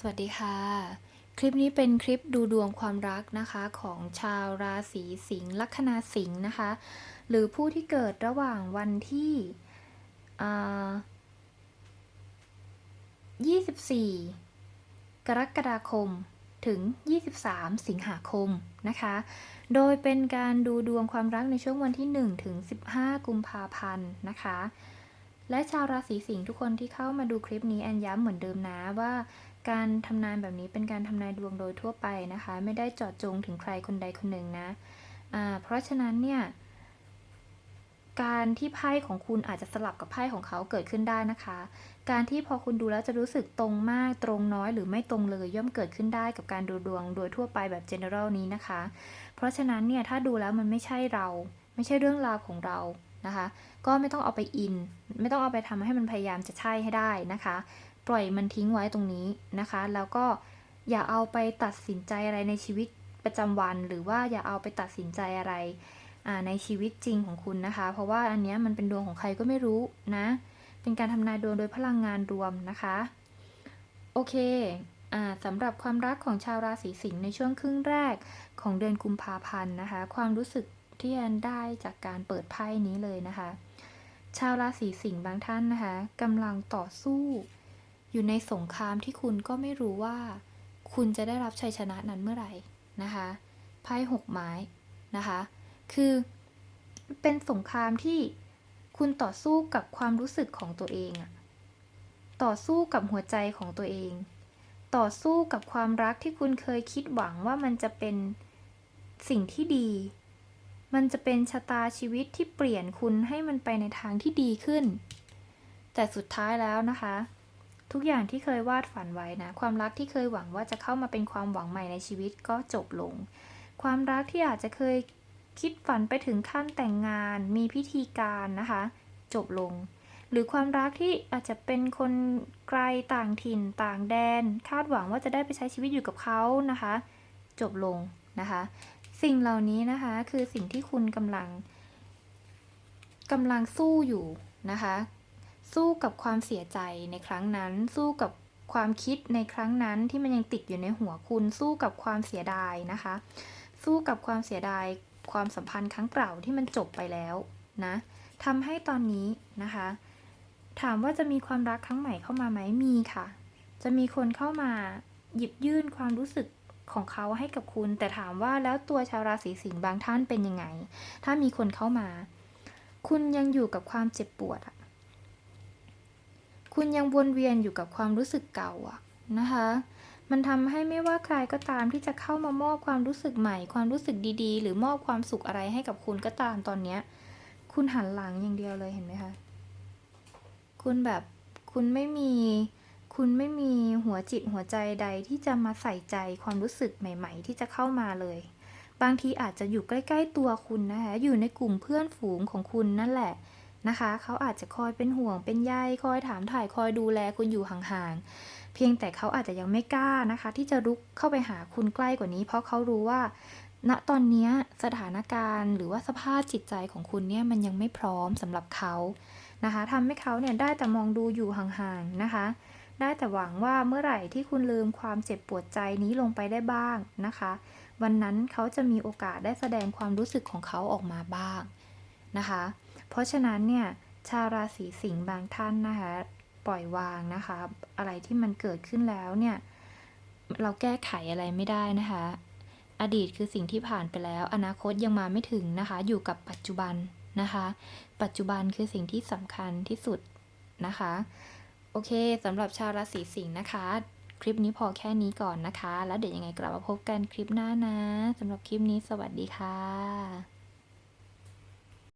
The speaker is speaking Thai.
สวัสดีค่ะ คลิปนี้เป็นคลิปดูดวงความรักนะคะของชาวราศีสิงห์ลัคนาสิงห์นะคะ หรือผู้ที่เกิดระหว่างวันที่อ่า24 กรกฎาคมถึง 23 สิงหาคมนะคะ โดยเป็นการดูดวงความรักในช่วงวันที่ 1 ถึง 15 กุมภาพันธ์นะคะ และชาวราศีสิงห์ทุกคนที่เข้ามาดูคลิปนี้แอนย้ำเหมือนเดิมนะว่า การทำนายแบบนี้เป็นการทำนายดวงโดยทั่วไปนะคะ ไม่ได้เจาะจงถึงใครคนใดคนหนึ่งนะอ่าเพราะฉะนั้นเนี่ยการที่ไพ่ของคุณอาจจะสลับกับไพ่ของเขาเกิดขึ้นได้นะคะ การที่พอคุณดูแล้วจะรู้สึกตรงมากตรงน้อยหรือไม่ตรงเลยย่อมเกิดขึ้นได้กับการดูดวงโดยทั่วไปแบบ general นี้นะคะ เพราะฉะนั้นเนี่ยถ้าดูแล้วมันไม่ใช่เรา ไม่ใช่เรื่องราวของเรา นะคะ ก็ไม่ต้องเอาไปอิน ไม่ต้องเอาไปทำให้มันพยายามจะใช่ให้ได้นะคะ ปล่อยมันทิ้งไว้ตรงนี้นะคะ แล้วก็อย่าเอาไปตัดสินใจอะไรในชีวิตประจำวัน หรือว่าอย่าเอาไปตัดสินใจอะไรในชีวิตจริงของคุณนะคะ เพราะว่าอันนี้มันเป็นดวงของใครก็ไม่รู้นะ เป็นการทำนายดวงโดยพลังงานรวมนะคะ โอเคอสำหรับความรักของชาวราศีสิงห์ในช่วงครึ่งแรกของเดือนกุมภาพันธ์นะคะ ความรู้สึก ที่แอนได้จากการเปิดไพ่นี้เลยนะคะ ชาวราศีสิงห์บางท่านนะคะกำลังต่อสู้ อยู่ในสงครามที่คุณก็ไม่รู้ว่า คุณจะได้รับชัยชนะนั้นเมื่อไหร่นะคะไพ่หกไม้นะคะ คือเป็นสงครามที่คุณต่อสู้กับความรู้สึกของตัวเองอะต่อสู้กับหัวใจของตัวเอง ต่อสู้กับความรักที่คุณเคยคิดหวังว่ามันจะเป็นสิ่งที่ดี มันจะเป็นชะตาชีวิตที่เปลี่ยนคุณให้มันไปในทางที่ดีขึ้น แต่สุดท้ายแล้วนะคะ ทุกอย่างที่เคยวาดฝันไว้นะ ความรักที่เคยหวังว่าจะเข้ามาเป็นความหวังใหม่ในชีวิตก็จบลง ความรักที่อาจจะเคยคิดฝันไปถึงขั้นแต่งงาน มีพิธีการนะคะ จบลง หรือความรักที่อาจจะเป็นคนไกลต่างถิ่นต่างแดน คาดหวังว่าจะได้ไปใช้ชีวิตอยู่กับเขานะคะ จบลงนะคะ สิ่งเหล่านี้นะคะคือสิ่งที่คุณกำลังกำลังสู้อยู่นะคะ สู้กับความเสียใจในครั้งนั้น สู้กับความคิดในครั้งนั้นที่มันยังติดอยู่ในหัวคุณ สู้กับความเสียดายนะคะ สู้กับความเสียดายความสัมพันธ์ครั้งเก่าที่มันจบไปแล้วนะทำให้ตอนนี้นะคะ ถามว่าจะมีความรักครั้งใหม่เข้ามาไหมมีค่ะ จะมีคนเข้ามาหยิบยื่นความรู้สึก ของเขาให้กับคุณ แต่ถามว่าแล้วตัวชาวราศีสิงห์บางท่านเป็นยังไง ถ้ามีคนเข้ามา คุณยังอยู่กับความเจ็บปวดอะคุณยังวนเวียนอยู่กับความรู้สึกเก่าอะนะคะ มันทำให้ไม่ว่าใครก็ตามที่จะเข้ามามอบความรู้สึกใหม่ ความรู้สึกดีๆ หรือมอบความสุขอะไรให้กับคุณก็ตามตอนเนี้ย คุณหันหลังอย่างเดียวเลยเห็นไหมคะ คุณแบบคุณไม่มี คุณไม่มีหัวจิตหัวใจใดที่จะมาใส่ใจความรู้สึกใหม่ ๆ ที่จะเข้ามาเลย บางทีอาจจะอยู่ใกล้ ๆ ตัวคุณนะคะ อยู่ในกลุ่มเพื่อนฝูงของคุณนั่นแหละนะคะ เขาอาจจะคอยเป็นห่วงเป็นใยคอยถามถ่ายคอยดูแลคุณอยู่ห่างๆ เพียงแต่เขาอาจจะยังไม่กล้านะคะ ที่จะรุกเข้าไปหาคุณใกล้กว่านี้ เพราะเขารู้ว่า ณตอนนี้สถานการณ์ หรือว่าสภาพจิตใจของคุณเนี่ยมันยังไม่พร้อมสำหรับเขานะคะทำให้เขาเนี่ยได้แต่มองดูอยู่ห่างๆนะคะ ได้แต่หวังว่าเมื่อไหร่ที่คุณลืมความเจ็บปวดใจนี้ลงไปได้บ้างนะคะ วันนั้นเขาจะมีโอกาสได้แสดงความรู้สึกของเขาออกมาบ้างนะคะ เพราะฉะนั้นเนี่ยชาวราศีสิงห์บางท่านนะคะปล่อยวางนะคะ อะไรที่มันเกิดขึ้นแล้วเนี่ยเราแก้ไขอะไรไม่ได้นะคะ อดีตคือสิ่งที่ผ่านไปแล้ว อนาคตยังมาไม่ถึงนะคะ อยู่กับปัจจุบันนะคะ ปัจจุบันคือสิ่งที่สำคัญที่สุดนะคะ โอเคสำหรับชาวราศีสิงห์นะคะ คลิปนี้พอแค่นี้ก่อนนะคะ แล้วเดี๋ยวยังไงกลับมาพบกันคลิปหน้านะสำหรับคลิปนี้สวัสดีค่ะ